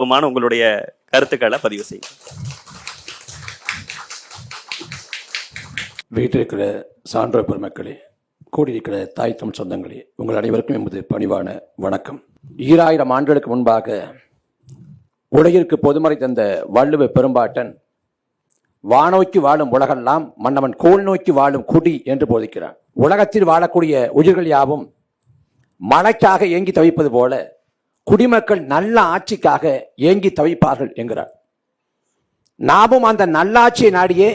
விருப்பமான உங்களுடைய கருத்துக்களை பதிவு செய்யும் வீட்டிருக்கிற சான்றோர் பெருமக்களே கூடியிருக்கிற தாய் தமிழ் சொந்தங்களே உங்கள் அனைவருக்கும் எமது பணிவான வணக்கம். ஈராயிரம் ஆண்டுகளுக்கு முன்பாக உலகிற்கு பொதுமறை தந்த வள்ளுவ பெரும்பாட்டன் வானோக்கி வாழும் உலகெல்லாம் மன்னவன் கோல் நோக்கி வாழும் குடி என்று போதிக்கிறான். உலகத்தில் வாழக்கூடிய உயிர்கள் யாவும் மழைக்காக ஏங்கி தவிப்பது போல குடிமக்கள் நல்ல ஆட்சிக்காக ஏங்கி தவிப்பார்கள் என்கிறார். நாமும் அந்த நல்லாட்சியை நாடியே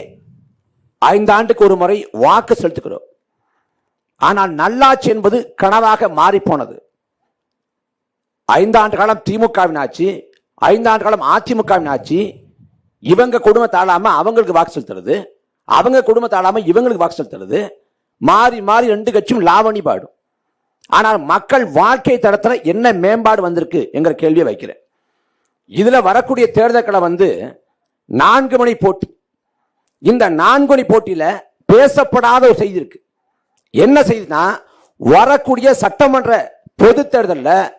ஐந்தாண்டுக்கு ஒரு முறை வாக்கு செலுத்துகிறோம். ஆனால் நல்லாட்சி என்பது கனவாக மாறிப்போனது. ஐந்தாண்டு காலம் திமுகவின் ஆட்சி ஐந்தாண்டு காலம் அதிமுகவின் ஆட்சி இவங்க குடும்பத்தை ஆளாம அவங்களுக்கு வாக்கு செலுத்துறது அவங்க குடும்பத்தை இவங்களுக்கு வாக்கு செலுத்துறது மாறி மாறி ரெண்டு கட்சியும் லாவணி பாடும். ஆனால் மக்கள் வாழ்க்கை தரத்தில் என்ன மேம்பாடு வந்திருக்கு என்கிற கேள்வியை வைக்கிறேன். இதில் வரக்கூடிய தேர்தல்களை வந்து நான்கு மணி போட்டி. இந்த நான்கு மணி போட்டியில் பேசப்படாத ஒரு செய்தி இருக்கு. என்ன செய்தினா வரக்கூடிய சட்டமன்ற பொது தேர்தலில்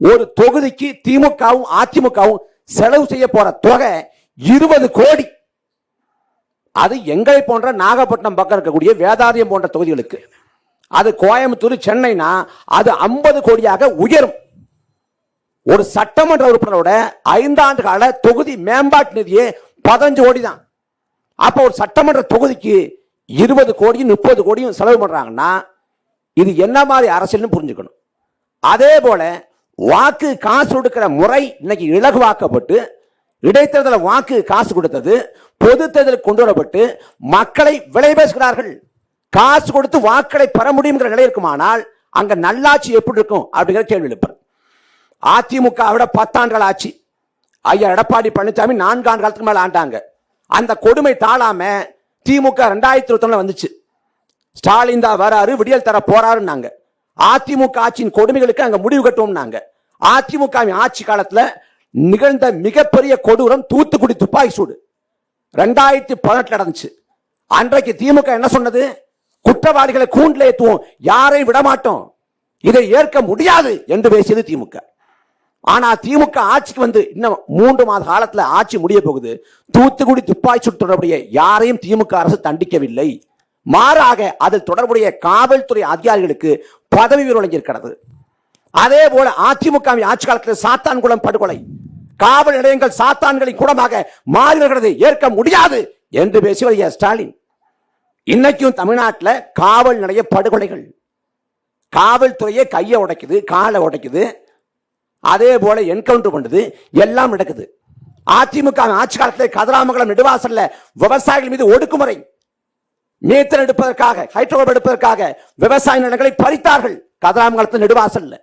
ஒரு தொகுதிக்கு திமுகவும் அதிமுகவும் செலவு செய்ய போற தொகை இருபது கோடி. அது எங்களை போன்ற நாகப்பட்டினம் பக்கம் இருக்கக்கூடிய வேதாரியம் போன்ற தொகுதிகளுக்கு. அது கோயம்புத்தூர் சென்னைனா அது ஐம்பது கோடியாக உயரும். ஒரு சட்டமன்ற உறுப்பினரோட ஐந்தாண்டு கால தொகுதி மேம்பாட்டு நிதியே பதினஞ்சு கோடி தான் அப்போ ஒரு சட்டமன்ற தொகுதிக்கு இருபது கோடியும் முப்பது கோடியும் செலவு பண்ணுறாங்கன்னா இது என்ன மாதிரி அரசியல்னு புரிஞ்சுக்கணும். அதே போல வாக்கு காசு கொடுக்கிற முறை இன்னைக்கு இலகுவாக்கப்பட்டு இடைத்தேர்தலில் வாக்கு காசு கொடுத்தது பொது தேர்தலுக்கு கொண்டு வரப்பட்டு மக்களை விலை பேசுகிறார்கள் காசு கொடுத்து வாக்களை பெற முடியுங்கிற நிலை இருக்குமானால் அங்க நல்லாட்சி எப்படி இருக்கும் அப்படிங்கிற கேள்வி எழுப்புறேன். அதிமுக விட பத்தாண்டுகள் ஆட்சி ஐயா எடப்பாடி பழனிசாமி நான்காண்டு காலத்துக்கு மேல ஆண்டாங்க. அந்த கொடுமை தாழாம திமுக ரெண்டாயிரத்தி இருபத்தி வந்துச்சு. ஸ்டாலின் தான் வராரு விடியல் தர போறாருன்னாங்க. அதிமுக ஆட்சியின் கொடுமைகளுக்கு அங்க முடிவு கட்டுவோம்னாங்க. அதிமுக ஆட்சி காலத்துல நிகழ்ந்த மிகப்பெரிய கொடூரம் தூத்துக்குடி துப்பாக்கி சூடு. ரெண்டாயிரத்தி பதினெட்டுல நடந்துச்சு. அன்றைக்கு திமுக என்ன சொன்னது? குற்றவாளிகளை கூண்டில் ஏற்றுவோம் யாரையும் விட மாட்டோம் இதை ஏற்க முடியாது என்று பேசியது திமுக. ஆனா திமுக ஆட்சிக்கு வந்து இன்னும் மூன்று மாத காலத்துல ஆட்சி முடிய போகுது. தூத்துக்குடி துப்பாக்கி சுட்டு தொடர்புடைய யாரையும் திமுக அரசு தண்டிக்கவில்லை. மாறாக அதில் தொடர்புடைய காவல்துறை அதிகாரிகளுக்கு பதவி உயர்வு வழங்கியிருக்கிறது. அதே போல அதிமுக ஆட்சி காலத்தில் சாத்தான்குளம் படுகொலை. காவல் நிலையங்கள் சாத்தான்களின் குடமாக மாறி வருகிறது ஏற்க முடியாது என்று பேசியவர் ஐயா ஸ்டாலின். இன்னைக்கும் தமிழ்நாட்டில் காவல் நிலைய படுகொலைகள். காவல்துறையே கையை உடைக்குது காலை உடைக்குது. அதே போல என்கவுண்டர் பண்ணுது எல்லாம் நடக்குது. அதிமுக ஆட்சி காலத்தில் கதிராமங்கலம் நெடுவாசல்ல விவசாயிகள் மீது ஒடுக்குமுறை. மீத்தல் எடுப்பதற்காக ஹைட்ரோகார்பன் எடுப்பதற்காக விவசாய நிலங்களை பறித்தார்கள் கதிராமங்கலத்து நெடுவாசல்ல.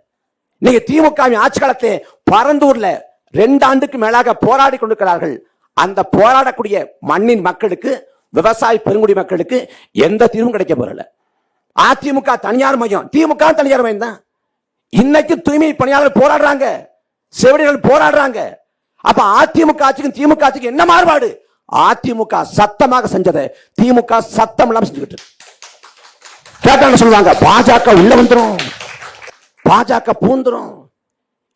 நீங்க திமுக ஆட்சி காலத்திலே பரந்தூர்ல ரெண்டு ஆண்டுக்கு மேலாக போராடி கொண்டிருக்கிறார்கள். அந்த போராடக்கூடிய மண்ணின் மக்களுக்கு விவசாய பெருங்குடி மக்களுக்கு எந்த தீர்வும் கிடைக்க போறல அதிமுக தனியார் மையம் திமுக தனியார் மையம் தான். இன்னைக்கு தூய்மை பணியாளர்கள் போராடுறாங்க. செவிலியர்கள் போராடுறாங்க. அப்ப அதிமுக ஆட்சிக்கும் திமுக ஆட்சிக்கும் என்ன மாறுபாடு? அதிமுக சத்தமாக செஞ்சதை திமுக சத்தம் இல்லாம செஞ்சுக்கிட்டு கேட்டாங்க சொல்லுவாங்க பாஜக உள்ள வந்துடும் பாஜக பூந்துரும்.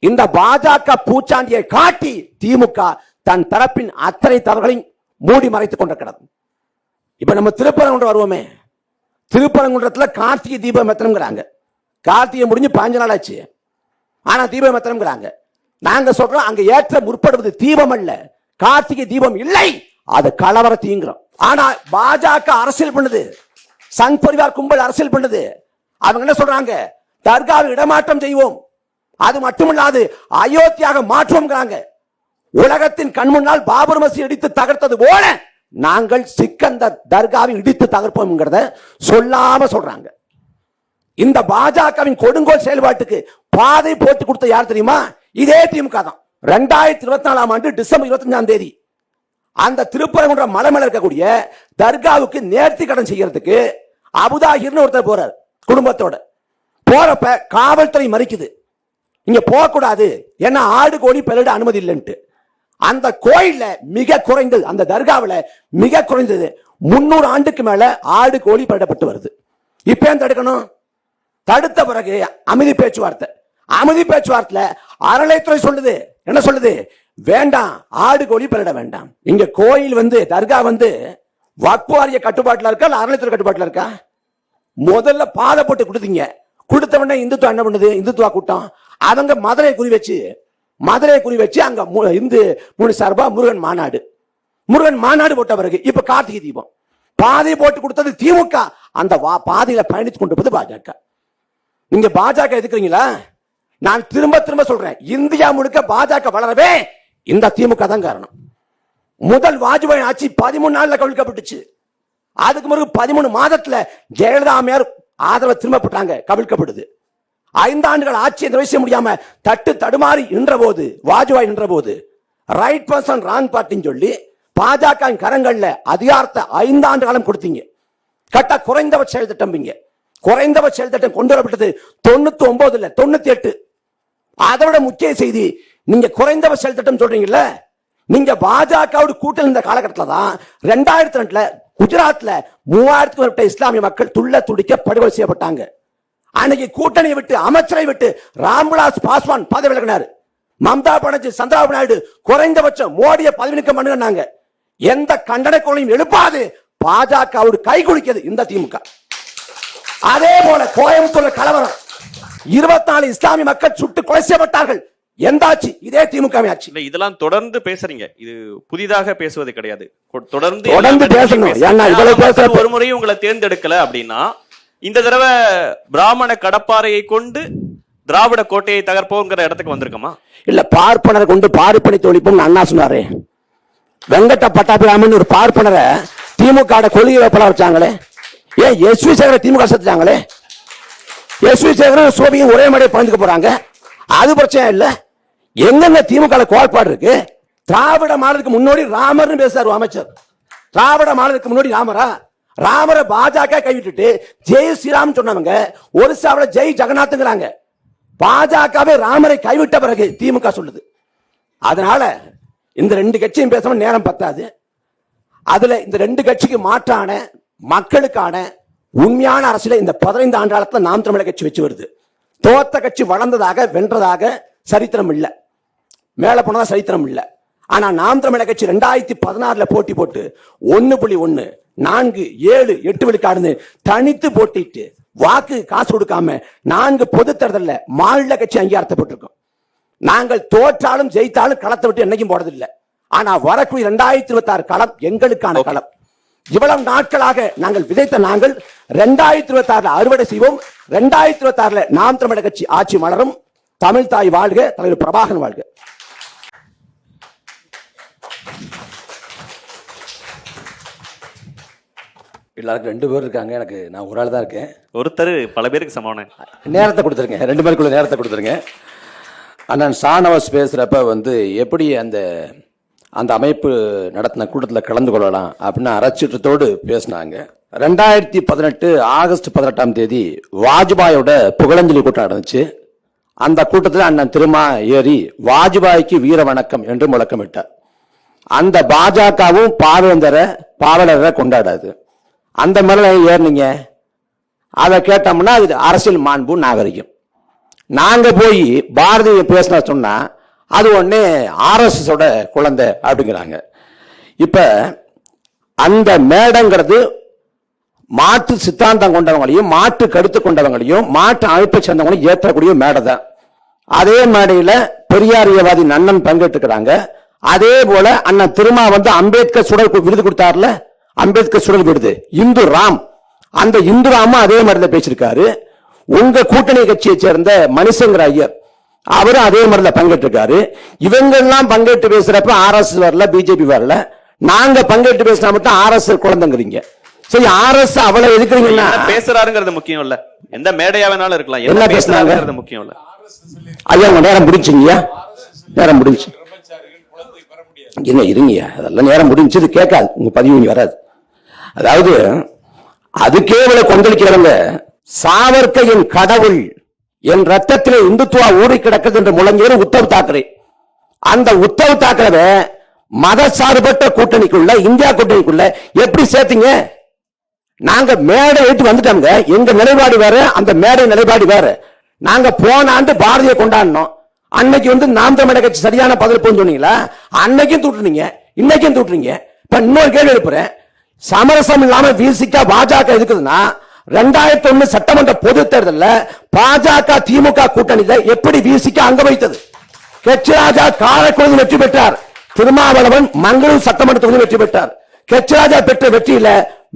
இந்த பாஜக பூச்சாண்டியை காட்டி திமுக தன் தரப்பின் அத்தனை தவறுகளையும் மூடி மறைத்துக் கொண்டிருக்கிறது. இப்ப நம்ம திருப்பரங்குன்றம் வருவோமே. திருப்பரங்குன்றத்தில் கார்த்திகை தீபம் எத்தனங்கிறாங்க கார்த்திகை முடிஞ்சு பாஞ்சு நாள் ஆச்சு. ஆனால் தீபம் எத்தனங்கிறாங்க நாங்கள் சொல்கிறோம் அங்கே ஏற்ற முற்படுவது தீபம் அல்ல. கார்த்திகை தீபம் இல்லை. அது கலவர தீங்கிறோம் ஆனால் பாஜக அரசியல் பண்ணுது. சங் பரிவார் கும்பல் அரசியல் பண்ணுது. அவங்க என்ன சொல்றாங்க? தர்காவை இடமாற்றம் செய்வோம். அது மட்டுமில்லாது அயோத்தியாக மாற்றுவோம்ங்கிறாங்க. உலகத்தின் கண் முன்னால் பாபர் மசி அடித்து தகர்த்தது போல நாங்கள் சிக்கந்தர் தர்காவை இடித்து தகர்ப்போம்ங்கிறத சொல்லாம சொல்றாங்க. இந்த பாஜகவின் கொடுங்கோல் செயல்பாட்டுக்கு பாதை போட்டு கொடுத்த யார் தெரியுமா? இதே திமுக தான். ரெண்டாயிரத்தி இருபத்தி நாலாம் ஆண்டு டிசம்பர் இருபத்தஞ்சாம் தேதி அந்த திருப்பரங்குன்ற மலை மேல இருக்கக்கூடிய தர்காவுக்கு நேர்த்தி கடன் செய்யறதுக்கு அபுதாகிர்னு ஒருத்தர் போறார் குடும்பத்தோட. போறப்ப காவல்துறை மறிக்குது. இங்க போகக்கூடாது. ஏன்னா ஆடு கோடி பெருட அனுமதி இல்லைன்ட்டு. அந்த கோயில்ல மிக குறைந்தது அந்த தர்காவில் மிக குறைந்தது முன்னூறு ஆண்டுக்கு மேல ஆடு கோழி படப்பட்டு வருது. இப்ப ஏன் தடுக்கணும்? தடுத்த பிறகு அமைதி பேச்சுவார்த்தை. அமைதி பேச்சுவார்த்தையில அறநிலைத்துறை சொல்லுது. என்ன சொல்லுது? வேண்டாம் ஆடு கோழி பலிட வேண்டாம். இங்க கோயில் வந்து தர்கா வந்து வக்பு வாரிய இருக்கா இல்ல அறநிலைத்துறை கட்டுப்பாட்டில் இருக்கா? முதல்ல பாதை போட்டு கொடுத்தீங்க. கொடுத்த உடனே இந்துத்துவா என்ன பண்ணுது? இந்துத்துவா கூட்டம். அவங்க மதுரையை குறி வச்சு மதுரையை குறி வச்சு அங்க மு- இந்து மூணு சார்பா முருகன் மாநாடு. முருகன் மாநாடு போட்ட பிறகு இப்ப கார்த்திகை தீபம். பாதை போட்டு கொடுத்தது திமுக. அந்த வா பாதையில பயணித்து கொண்டு போது பாஜக. நீங்க பாஜக எதுக்குறீங்களா? நான் திரும்ப திரும்ப சொல்றேன். இந்தியா முழுக்க பாஜக வளரவே இந்த திமுக தான் காரணம். முதல் வாஜ்பாய் ஆட்சி பதிமூணு நாள்ல கவிழ்க்கப்பட்டுச்சு. அதுக்கு பிறகு பதிமூணு மாதத்துல ஜெயலலிதா அம்மையார் ஆதரவை திரும்பப்பட்டாங்க கவிழ்க்கப்படுது. ஐந்து ஆண்டுகள் ஆட்சியை நிறைவேற்ற முடியாம தட்டு தடுமாறி நின்ற போது வாஜ்பாய் நின்ற போது ரைட் பர்சன் ராங் பார்ட்டின்னு சொல்லி பாஜக கரங்கள்ல அதிகாரத்தை ஐந்து ஆண்டு காலம் கொடுத்தீங்க. கட்ட குறைந்தபட்ச செயல் திட்டம்பீங்க குறைந்தபட்ச செயல் திட்டம் கொண்டு வரப்பட்டது தொண்ணூத்தி ஒன்பது இல்ல தொண்ணூத்தி எட்டு அதை விட முக்கிய செய்தி நீங்க குறைந்தபட்ச செயல் திட்டம் சொல்றீங்கல்ல நீங்க பாஜகவோட கூட்டம் இருந்த காலகட்டத்தில் தான் ரெண்டாயிரத்தி ரெண்டுல குஜராத்ல மூவாயிரத்துக்கும் மேற்பட்ட இஸ்லாமிய மக்கள் துள்ள துடிக்க படுகொலை செய்யப்பட்டாங்க. அன்னைக்கு கூட்டணியை விட்டு அமைச்சரை விட்டு ராம்விலாஸ் பாஸ்வான் பதவி விலகினார். மம்தா பானர்ஜி சந்திராபு நாயுடு குறைந்தபட்சம் மோடியை பதவி நீக்கம் பண்ணுனாங்க எந்த கண்டன குரலையும் எழுப்பாது. பாஜகவோடு கை குலுக்கியது இந்த திமுக. அதே போல கோயம்புத்தூர்ல கலவரம். இருபத்தி நாலு இஸ்லாமிய மக்கள் சுட்டு கொலை செய்யப்பட்டார்கள். எந்த ஆட்சி? இதே திமுக ஆட்சி. இல்ல இதெல்லாம் தொடர்ந்து பேசுறீங்க. இது புதிதாக பேசுவது கிடையாது. தொடர்ந்து தொடர்ந்து பேசணும். ஏன்னா இவ்வளவு ஒரு முறையும் உங்களை தேர்ந்தெடுக்கல அப்படின்னா இந்த தடவை பிராமண கடப்பாறையை கொண்டு திராவிட கோட்டையை தகர்ப்போங்கிற இடத்துக்கு வந்திருக்கோமா? இல்ல பார்ப்பனரை கொண்டு பார்ப்பனை தொழிப்போம் அண்ணா சொன்னாரு. வெங்கட்ட பட்டாபிராமன் ஒரு பார்ப்பனரை திமுக கொள்கை வேப்பலா வச்சாங்களே. ஏன் எஸ் வி சேகர திமுக சேர்த்துட்டாங்களே. எஸ் வி சோபியும் ஒரே மாதிரி பகிர்ந்துக்க போறாங்க. அது பிரச்சனை இல்ல. எங்கெங்க திமுக கோட்பாடு இருக்கு? திராவிட மாடலுக்கு முன்னோடி ராமர்னு பேசுறாரு அமைச்சர். திராவிட மாடலுக்கு முன்னாடி ராமரா? ராமரை பாஜக கைவிட்டுட்டு ஜெய் ஸ்ரீராம் சொன்னவங்க ஒரிசாவில் ஜெய் ஜெகநாத்ங்கிறாங்க பாஜகவே ராமரை கைவிட்ட பிறகு திமுக சொல்லுது. அதனால இந்த ரெண்டு கட்சியும் பேசணும் நேரம் பத்தாது. அதுல இந்த ரெண்டு கட்சிக்கு மாற்றான மக்களுக்கான உண்மையான அரசியல இந்த பதினைந்து ஆண்டு காலத்துல நாம் தமிழக கட்சி வச்சு வருது. தோத்த கட்சி வளர்ந்ததாக வென்றதாக சரித்திரம் இல்லை. மேலே போனதாக சரித்திரம் இல்லை. ஆனா நாம் தமிழர் கட்சி ரெண்டாயிரத்தி பதினாறுல போட்டி போட்டு ஒன்னு புள்ளி ஒன்னு நான்கு ஏழு எட்டு விழுக்காடுன்னு தனித்து போட்டிட்டு வாக்கு காசு கொடுக்காம நான்கு பொது தேர்தல்ல மாநில கட்சி அங்கீகாரத்தப்பட்டிருக்கோம். நாங்கள் தோற்றாலும் ஜெயித்தாலும் களத்தை விட்டு என்னைக்கும் போறதில்லை. ஆனா வரக்கூடிய இரண்டாயிரத்தி இருபத்தி ஆறு களம் எங்களுக்கான களம். இவ்வளவு நாட்களாக நாங்கள் விதைத்த நாங்கள் இரண்டாயிரத்தி இருபத்தி ஆறுல அறுவடை செய்வோம். இரண்டாயிரத்தி இருபத்தி ஆறுல நாம் தமிழக கட்சி ஆட்சி மலரும். தமிழ் தாய் வாழ்க தலைவர் பிரபாகரன் வாழ்க. எல்லாருக்கும் ரெண்டு பேர் இருக்காங்க. எனக்கு நான் ஒரு ஆள் தான் இருக்கேன். ஒருத்தர் பல பேருக்கு சமானம் நேரத்தை கொடுத்துருங்க. ரெண்டு பேருக்குள்ள நேரத்தை கொடுத்துருங்க. அண்ணன் ஷானவாஸ் பேசுறப்ப வந்து எப்படி அந்த அந்த அமைப்பு நடத்தின கூட்டத்தில் கலந்து கொள்ளலாம் அப்படின்னு அறச்சீற்றத்தோடு பேசினாங்க. ரெண்டாயிரத்தி பதினெட்டு ஆகஸ்ட் பதினெட்டாம் தேதி வாஜ்பாயோட புகழஞ்சலி கூட்டம் நடந்துச்சு. அந்த கூட்டத்தில் அண்ணன் திருமா ஏறி வாஜ்பாய்க்கு வீர வணக்கம் என்று முழக்கமிட்டார் அந்த பாஜகவும் பாவேந்தர பாவலரை கொண்டாடாது. அந்த மேல ஏறினீங்க? அதை கேட்டோம்னா இது அரசியல் மாண்பு நாகரிகம். நாங்கள் போய் பாரதிய பேசின சொன்னால் அது ஒன்று ஆர்எஸ்எஸோட குழந்தை அப்படிங்கிறாங்க. இப்போ அந்த மேடங்கிறது மாற்று சித்தாந்தம் கொண்டவங்களையும் மாற்று கருத்து கொண்டவங்களையும் மாற்று அமைப்பை சேர்ந்தவங்களையும் ஏற்றக்கூடிய மேடை தான் அதே மேடையில் பெரியாரியவாதி நன்னன் பங்கேற்றுக்கிறாங்க அதே போல அண்ணன் திருமா வந்து அம்பேத்கர் சுடல் விருது கொடுத்தாருல அம்பேத்கர் சுடல் விருது இந்து ராம். அந்த இந்து ராமும் அதே மாதிரி தான் பேசியிருக்காரு. உங்க கூட்டணி கட்சியை சேர்ந்த மனுஷங்கிற ஐயர் அவரும் அதே மாதிரி தான் பங்கேற்றிருக்காரு. இவங்க எல்லாம் பங்கேற்று பேசுறப்ப ஆர்எஸ் வரல பிஜேபி வரல. நாங்க பங்கேற்று பேசினா மட்டும் ஆர்எஸ் குழந்தைங்கிறீங்க. சரி ஆர்எஸ் அவ்வளவு எதுக்குறீங்கன்னா பேசுறாருங்கிறது முக்கியம் இல்ல. எந்த மேடையா வேணாலும் இருக்கலாம். என்ன? பேசுறாருங்கிறது முக்கியம் இல்ல. ஐயா உங்க நேரம் முடிஞ்சுங்கய்யா. நேரம் முடிஞ்சு. இருங்க இருங்கய்யா அதெல்லாம் நேரம் முடிஞ்சது கேட்காது உங்க பதிவு இனி வராது. அதாவது அதுக்கே இவ்வளவு கொந்தளிக்கிறவங்க சாவர்க்கையின் கடவுள் என் ரத்தத்திலே இந்துத்துவா ஊறி கிடக்குது என்று முழங்கியவர் உத்தவ் தாக்கரே. அந்த உத்தவ் தாக்கரவை மத சார்பற்ற கூட்டணிக்குள்ள இந்தியா கூட்டணிக்குள்ள எப்படி சேர்த்தீங்க? நாங்க மேடை எடுத்து வந்துட்டோங்க எங்க நிலைப்பாடு வேற அந்த மேடை நிலைப்பாடு வேற. நாங்க போன ஆண்டு பாரதியை கொண்டாடினோம். அன்னைக்கு வந்து நாம் தமிழக கட்சி சரியான பதில் போன்னு சொன்னீங்களா அன்னைக்கும் தூட்டுனீங்க இன்னைக்கும் தூட்டுறீங்க இப்ப இன்னொரு கேள்வி எழுப்புறேன். சமரசம் இல்லாம வீசிக்கா பாஜக இருக்குதுன்னா ரெண்டாயிரத்தி ஒண்ணு சட்டமன்ற பொது தேர்தலில் பாஜக திமுக கூட்டணியில எப்படி வீசிக்க அங்க வைத்தது? கெச்சராஜா காரைக்குடியில் வெற்றி பெற்றார். திருமாவளவன் மங்களூர் சட்டமன்ற தொகுதி வெற்றி பெற்றார். கெச்சராஜா பெற்ற வெற்றியில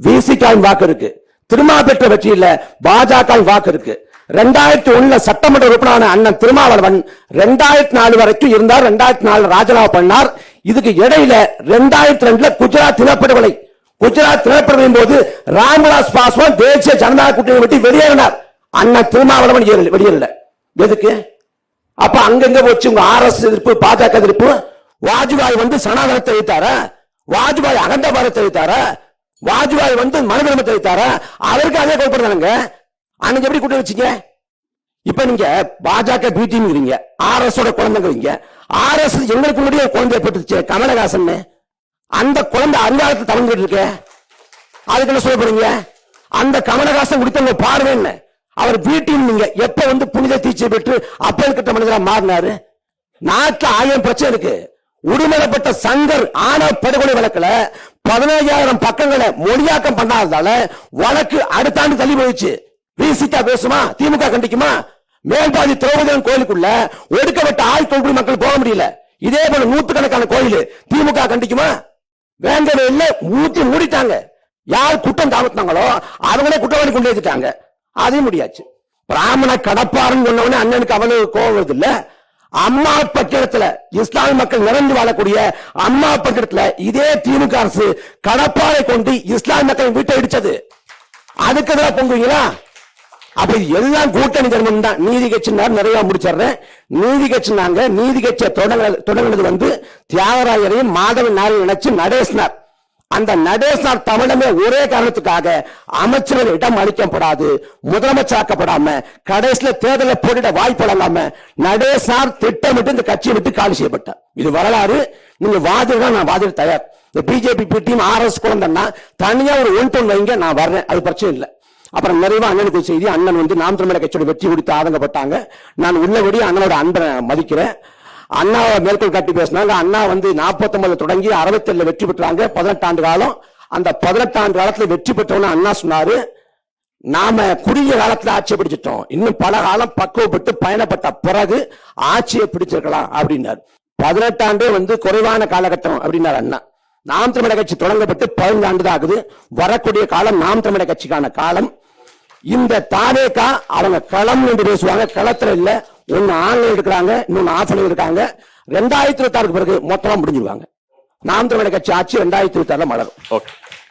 விசிகாவின் வாக்கு இருக்கு. திருமா பெற்ற வெற்றியில பாஜக வாக்கு இருக்கு. ரெண்டாயிரத்தி ஒண்ணுல சட்டமன்ற உறுப்பினரான அண்ணன் திருமாவளவன் ரெண்டாயிரத்தி நாலு வரைக்கும் இருந்தார். ரெண்டாயிரத்தி நாலு ராஜினாமா பண்ணார். இதுக்கு இடையில ரெண்டாயிரத்தி ரெண்டுல குஜராத் தினப்படுகொலை குஜராத் தினப்படுகொலையின் போது ராம்விலாஸ் பாஸ்வான் தேசிய ஜனதா கூட்டணி விட்டு வெளியேறினார். அண்ணன் திருமாவளவன் வெளியேறல. எதுக்கு? அப்ப அங்கங்க போச்சு? உங்க ஆர் எஸ் எதிர்ப்பு பாஜக எதிர்ப்பு? வாஜ்பாய் வந்து சனாதனத்தை வைத்தாரா? வாஜ்பாய் அகண்ட பாரத்தை வைத்தாரா? வாஜ்பாய் வந்து மனிதனத்தை வைத்தாரா? அவருக்கு அதே அன்னைக்கு எப்படி கூட்டம் வச்சீங்க? இப்ப நீங்க பாஜக பிடிங்கிறீங்க ஆர் எஸ் ஓட குழந்தைங்கிறீங்க. ஆர் எஸ் எங்களுக்கு முன்னாடி ஒரு குழந்தை பெற்றுச்சு கமலஹாசன் அந்த குழந்தை அறிவாளத்தை தலைஞ்சிட்டு இருக்க. அதுக்கு என்ன சொல்ல போறீங்க? அந்த கமலஹாசன் கொடுத்தவங்க பார்வை என்ன. அவர் வீட்டில் நீங்க எப்ப வந்து புனித தீட்சை பெற்று அப்பல் கட்ட மனிதரா மாறினாரு? நாட்டுல ஆயிரம் பிரச்சனை இருக்கு. உடுமலப்பட்ட சங்கர் ஆன படுகொலை வழக்குல பதினஞ்சாயிரம் பக்கங்களை மொழியாக்கம் பண்ணாததால வழக்கு அடுத்த ஆண்டு தள்ளி போயிடுச்சு. விசிகா பேசுமா? திமுக கண்டிக்குமா? மேல்பாதி திரௌபதியம் கோயிலுக்குள்ள ஒடுக்கப்பட்ட ஆள் தொகுதி மக்கள் போக முடியல. இதே போல நூத்துக்கணக்கான கோயில் திமுக கண்டிக்குமா? வேண்டவே இல்லை ஊத்தி மூடிட்டாங்க. யார் குற்றம் தாமத்தாங்களோ அவங்களே குற்றவாளி கொண்டு வச்சுட்டாங்க அதையும் முடியாச்சு. பிராமண கடப்பாருன்னு சொன்னவனே அண்ணனுக்கு அவ்வளவு கோவம் இல்ல அம்மா பட்டினத்துல இஸ்லாமிய மக்கள் நிறைந்து வாழக்கூடிய அம்மா பட்டினத்துல இதே திமுக அரசு கடப்பாரை கொண்டு இஸ்லாமிய மக்கள் வீட்டை இடிச்சது. அதுக்கு எதிராக பொங்குவீங்களா அப்ப எல்லாம் கூட்டணி தர்மம் தான். நீதி கட்சினார் நிறைய முடிச்சிடுறேன். நீதி கட்சினாங்க நீதி கட்சியை தொடங்கினது வந்து தியாகராயரையும் மாதவன் நாரையும் இணைச்சு நடேசினார். அந்த நடேசனார் தமிழமே ஒரே காரணத்துக்காக அமைச்சர்கள் இடம் அளிக்கப்படாது முதலமைச்சராக்கப்படாம கடைசியில தேர்தலை போட்டிட வாய்ப்பு வழங்காம நடேசனார் திட்டமிட்டு இந்த கட்சியை விட்டு காலி செய்யப்பட்டார். இது வரலாறு. நீங்க வாதிடா நான் வாதிட தயார். இந்த பிஜேபி டீம் ஆர்எஸ் குழந்தைன்னா தனியா ஒரு ஒன் டொன் வைங்க நான் வர்றேன். அது பிரச்சனை இல்லை. அப்புறம் நிறைவா அண்ணனுக்கு செய்தி அண்ணன் வந்து நாம் தமிழக கட்சியோட வெற்றி கொடுத்து ஆதங்கப்பட்டாங்க. நான் உள்ளபடி அண்ணனோட அன்பை மதிக்கிறேன். அண்ணாவை மேற்கோள் காட்டி பேசினாங்க. அண்ணா வந்து 49 தொடங்கி 67 வெற்றி பெற்றாங்க. பதினெட்டு ஆண்டு காலம். அந்த பதினெட்டு ஆண்டு காலத்துல வெற்றி பெற்றவன அண்ணா சொன்னாரு. நாம குறுகிய காலத்துல ஆட்சியை பிடிச்சிட்டோம். இன்னும் பல காலம் பக்குவப்பட்டு பயணப்பட்ட பிறகு ஆட்சியை பிடிச்சிருக்கலாம் அப்படின்னாரு. பதினெட்டாண்டே வந்து குறைவான காலகட்டம் அப்படின்னாரு அண்ணா. நாம் தமிழக கட்சி தொடங்கப்பட்டு பதினஞ்சு ஆண்டு தான் ஆகுது. வரக்கூடிய காலம் நாம் தமிழக கட்சிக்கான காலம். இந்த தாவேக்கா அவங்க களம் என்று பேசுவாங்க. களத்துல இல்ல ஒன்னு ஆன்லைன் எடுக்கிறாங்க இன்னொன்னு ஆஃப்லைன் இருக்காங்க ரெண்டாயிரத்தி இருபத்தாறுக்கு பிறகு மொத்தமா முடிஞ்சிருவாங்க. நாம் தமிழக கட்சி ஆட்சி ரெண்டாயிரத்தி இருபத்தாறுல மலரும். ஓகே